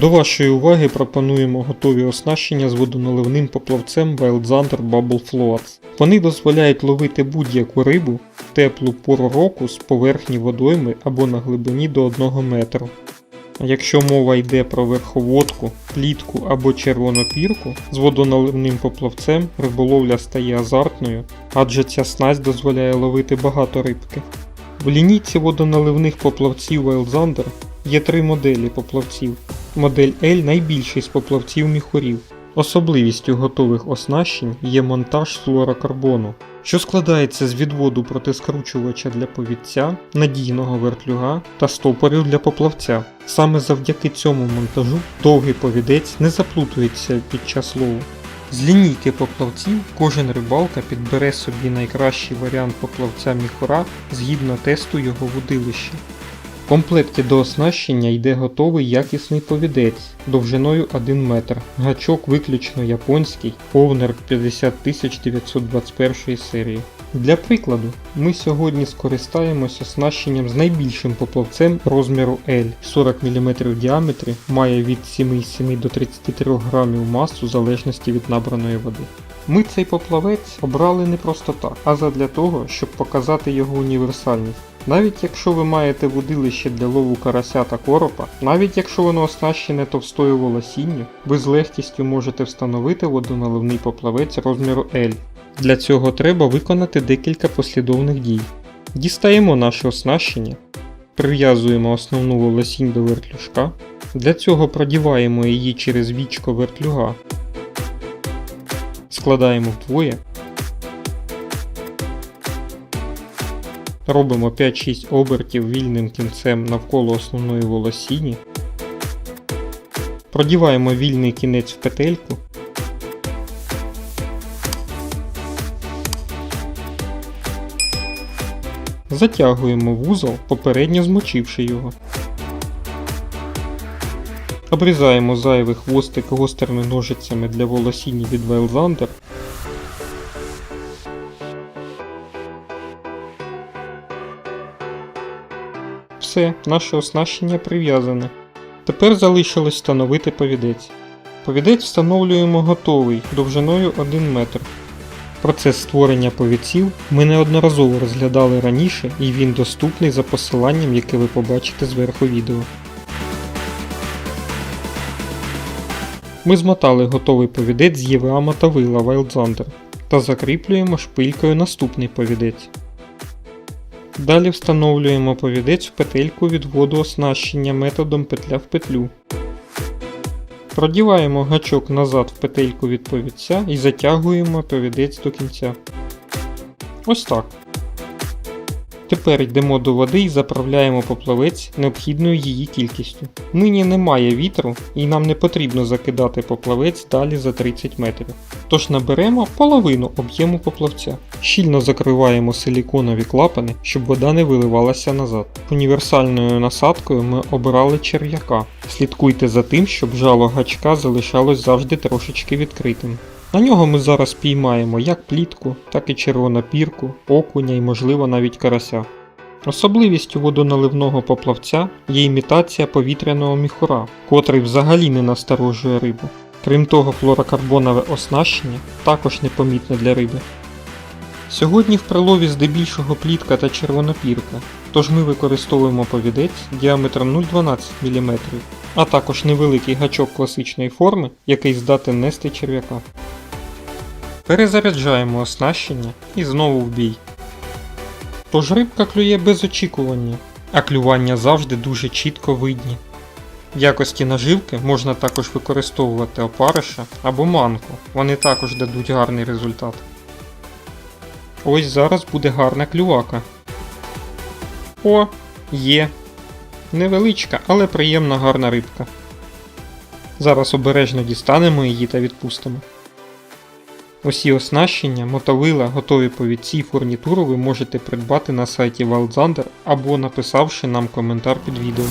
До вашої уваги пропонуємо готові оснащення з водоналивним поплавцем Wild Thunder Bubble Floats. Вони дозволяють ловити будь-яку рибу в теплу пору року з поверхні водойми або на глибині до 1 метру. Якщо мова йде про верховодку, плітку або червону пірку, з водоналивним поплавцем риболовля стає азартною, адже ця снасть дозволяє ловити багато рибки. В лінійці водоналивних поплавців Wild Thunder є три моделі поплавців. Модель L найбільший з поплавців міхурів. Особливістю готових оснащень є монтаж флуорокарбону, що складається з відводу протискручувача для повідця, надійного вертлюга та стопорів для поплавця. Саме завдяки цьому монтажу довгий повідець не заплутується під час лову. З лінійки поплавців кожен рибалка підбере собі найкращий варіант поплавця міхура згідно тесту його вудилища. Комплекті до оснащення йде готовий якісний повідець довжиною 1 метр, гачок виключно японський, Owner 50921 серії. Для прикладу, ми сьогодні скористаємося оснащенням з найбільшим поплавцем розміру L 40 мм в діаметрі, має від 7,7 до 33 грамів масу в залежності від набраної води. Ми цей поплавець обрали не просто так, а задля того, щоб показати його універсальність. Навіть якщо ви маєте вудилище для лову карася та коропа, навіть якщо воно оснащене товстою волосінню, ви з легкістю можете встановити водоналивний поплавець розміру L. Для цього треба виконати декілька послідовних дій. Дістаємо наше оснащення, прив'язуємо основну волосінь до вертлюжка, для цього продіваємо її через вічко вертлюга, складаємо вдвоє, робимо 5-6 обертів вільним кінцем навколо основної волосіні, продіваємо вільний кінець в петельку, Затягуємо вузол, попередньо змочивши його. Обрізаємо зайвий хвостик гострими ножицями для волосіння від Вайлзандер. Все, наше оснащення прив'язане. Тепер залишилось встановити повідець. Повідець встановлюємо готовий довжиною 1 метр. Процес створення повідців ми неодноразово розглядали раніше і він доступний за посиланням, яке ви побачите зверху відео. Ми змотали готовий повідець з ЄВА мотовила Wild Thunder та закріплюємо шпилькою наступний повідець. Далі встановлюємо повідець в петельку відводу оснащення методом петля в петлю. Продіваємо гачок назад в петельку від повідця і затягуємо повідець до кінця. Ось так. Тепер йдемо до води і заправляємо поплавець необхідною її кількістю. Нині немає вітру і нам не потрібно закидати поплавець далі за 30 метрів. Тож наберемо половину об'єму поплавця. Щільно закриваємо силіконові клапани, щоб вода не виливалася назад. Універсальною насадкою ми обрали черв'яка. Слідкуйте за тим, щоб жало гачка залишалось завжди трошечки відкритим. На нього ми зараз піймаємо як плітку, так і червонопірку, окуня і можливо навіть карася. Особливістю водоналивного поплавця є імітація повітряного міхура, котрий взагалі не насторожує рибу. Крім того, флорокарбонове оснащення також непомітне для риби. Сьогодні в прилові здебільшого плітка та червонопірка, тож ми використовуємо повідець діаметром 0,12 мм, а також невеликий гачок класичної форми, який здатен нести черв'яка. Перезаряджаємо оснащення і знову в бій. Тож рибка клює без очікування, а клювання завжди дуже чітко видні. В якості наживки можна також використовувати опариша або манку, вони також дадуть гарний результат. Ось зараз буде гарна клювака. О, є. Невеличка, але приємна гарна рибка. Зараз обережно дістанемо її та відпустимо. Усі оснащення, мотовила, готові повідці і фурнітуру ви можете придбати на сайті Wildzander або написавши нам коментар під відео.